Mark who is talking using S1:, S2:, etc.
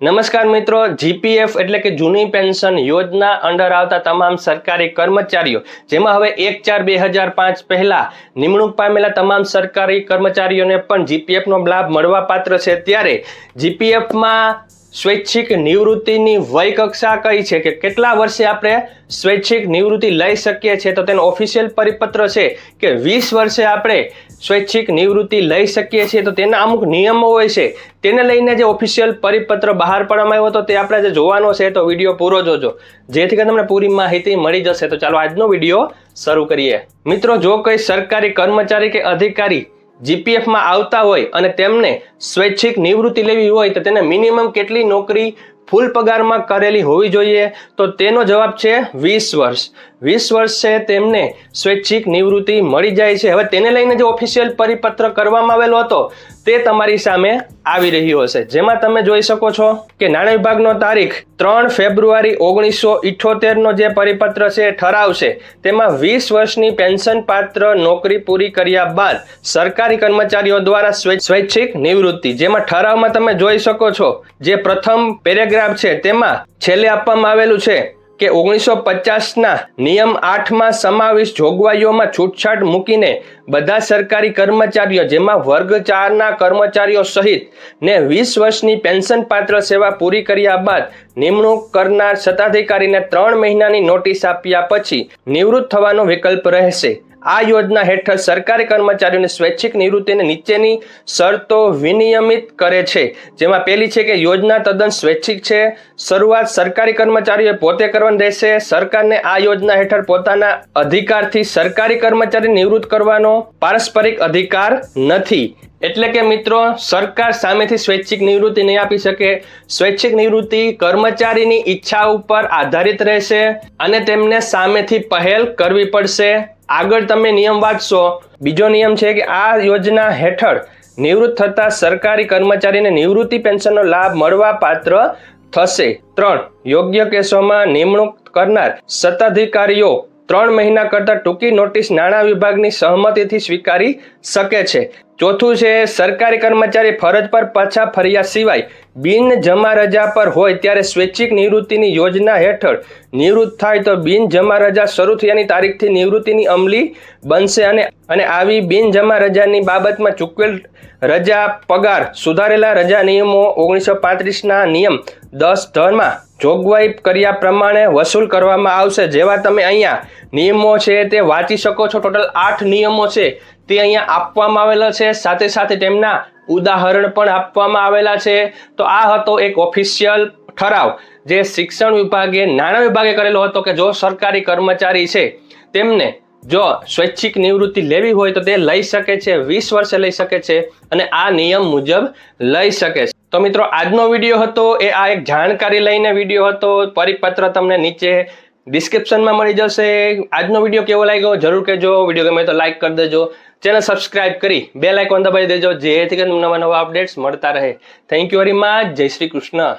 S1: નમસ્કાર મિત્રો જીપીએફ એટલે કે જૂની પેન્શન યોજના અંડર આવતા તમામ સરકારી કર્મચારીઓ, જેમાં હવે એક ચાર બે હજાર પાંચ પહેલા નિમણૂક પામેલા તમામ સરકારી કર્મચારીઓને પણ જીપીએફનો લાભ મળવા પાત્ર છે. ત્યારે જીપીએફમાં સ્વૈચ્છિક નિવૃત્તિની વય કક્ષા કઈ છે કે કેટલા વર્ષે આપણે સ્વૈચ્છિક નિવૃત્તિ લઈ શકીએ છીએ તો તેનો ઓફિશિયલ પરિપત્ર છે કે વીસ વર્ષે આપણે સ્વૈચ્છિક નિવૃત્તિ લઈ શકીએ છીએ, તો તેના અમુક નિયમો હોય છે. તેને લઈને જે ઓફિશિયલ પરિપત્ર બહાર પાડવામાં આવ્યો હતો, તે આપણે જે જોવાનો છે, તો વીડિયો પૂરો જોજો. જેથી કરીને તમને પૂરી માહિતી મળી જશે. તો ચાલો આજનો વીડિયો શરૂ કરીએ. મિત્રો, જો કોઈ સરકારી કર્મચારી કે અધિકારી જીપીએફમાં આવતા હોય અને તેમને સ્વૈચ્છિક નિવૃત્તિ લેવી હોય, તો તેને મિનિમમ કેટલી નોકરી ફૂલ પગારમાં કરેલી હોવી જોઈએ, તો તેનો જવાબ છે વીસ વર્ષ. વીસ વર્ષ છે તેમને સ્વૈચ્છિક નિવૃત્તિ મળી જાય છે. હવે તેને લઈને જે ઓફિશિયલ પરિપત્ર કરવામાં આવેલો હતો, તે તમારી સામે આવી રહ્યો હશે. જેમાં તમે જોઈ શકો છો કે નાણાં વિભાગનો તારીખ ત્રણ ફેબ્રુઆરી ઓગણીસો ઇઠ્ઠોતેરનો જે પરિપત્ર છે ઠરાવ છે તેમાં વીસ વર્ષની પેન્શન પાત્ર નોકરી પૂરી કર્યા બાદ સરકારી કર્મચારીઓ દ્વારા સ્વૈચ્છિક નિવૃત્તિ, જેમાં ઠરાવમાં તમે જોઈ શકો છો, જે પ્રથમ પેરેગ્રાફ છે, તેમાં છેલ્લે આપવામાં આવેલું છે કે ઓગણીસો પચાસના નિયમ આઠમાં સમાવિષ્ટ જોગવાઈઓમાં છૂટછાટ મૂકીને બધા સરકારી કર્મચારીઓ, જેમાં વર્ગ ચારના કર્મચારીઓ સહિત ને વીસ વર્ષની પેન્શન પાત્ર સેવા પૂરી કર્યા બાદ નિમણૂક કરનાર સત્તાધિકારીને ત્રણ મહિનાની નોટિસ આપ્યા પછી નિવૃત્ત થવાનો વિકલ્પ રહેશે. આ યોજના હેઠળ સરકારી કર્મચારીઓની સ્વૈચ્છિક નિવૃત્તિને નીચેની શરતો વિનિયમિત કરે છે. જેમાં પહેલી છે કે યોજના તદ્દન સ્વૈચ્છિક છે. શરૂઆત સરકારી કર્મચારીઓએ પોતે કરવાની રહેશે. સરકારને આ યોજના હેઠળ પોતાના અધિકારથી સરકારી કર્મચારી નિવૃત્ત કરવાનો પારસ્પરિક અધિકાર નથી. એટલે કે મિત્રો, સરકાર સામેથી સ્વૈચ્છિક નિવૃત્તિ નહીં આપી શકે. સ્વૈચ્છિક નિવૃત્તિ કર્મચારીની ઈચ્છા ઉપર આધારિત રહેશે અને તેમને સામેથી પહેલ કરવી પડશે. આગળ તમે નિયમ વાંચશો. બીજો નિયમ છે કે આ યોજના હેઠળ નિવૃત્ત થતા સરકારી કર્મચારીને નિવૃત્તિ પેન્શનનો લાભ મળવા પાત્ર થશે. ત્રણ, યોગ્ય કેસોમાં નિમણૂક કરનાર સત્તાધિકારીઓ ત્રણ મહિના કરતા ટૂંકી નોટિસ નાણાં વિભાગની સહમતિથી સ્વીકારી શકે છે. ચોથું છે, સરકારી કર્મચારી ફરજ પર પાછા ફર્યા સિવાય બિન જમા રજા પર હોય ત્યારે સ્વૈચ્છિક નિવૃત્તિની યોજના હેઠળ નિવૃત્ત થાય તો બિન જમા રજા શરૂ થયાની તારીખથી નિવૃત્તિની અમલી બનશે અને અને આવી બિન જમા રજાની બાબતમાં ચૂકવેલ રજા પગાર સુધારેલા રજા નિયમો ઓગણીસો પાંત્રીસના નિયમ દસ ધરમાં જોગવાઈ કર્યા પ્રમાણે વસૂલ કરવામાં આવશે. જેવા તમે અહીંયા નિયમો છે તે વાંચી શકો છો. ટોટલ આઠ નિયમો છે તે અહીંયા આપવામાં આવેલા છે. સાથે સાથે તેમના ઉદાહરણ પણ આપવામાં આવેલા છે. તો આ હતો એક ઓફિશિયલ ઠરાવ જે શિક્ષણ વિભાગે, નાણાં વિભાગે કરેલો હતો કે જો સરકારી કર્મચારી છે, તેમને જો સ્વૈચ્છિક નિવૃત્તિ લેવી હોય તો તે લઈ શકે છે, વીસ વર્ષે લઈ શકે છે અને આ નિયમ મુજબ લઈ શકે છે. તો મિત્રો, આજનો વીડિયો હતો. એ આ એક જાણકારી લઈને વીડિયો હતો. પરિપત્ર તમને નીચે ડિસ્ક્રિપ્શનમાં મળી જશે. આજનો વીડિયો કેવો લાગ્યો? જરૂર કહેજો. વીડિયો ગમે તો લાઈક કરી દેજો. ચેનલ સબસ્ક્રાઇબ કરી બે લાઇકોન દબાવી દેજો. જેથી કરીને નવા નવા અપડેટ્સ મળતા રહે. થેન્ક યુ વેરી મચ જય શ્રી કૃષ્ણ.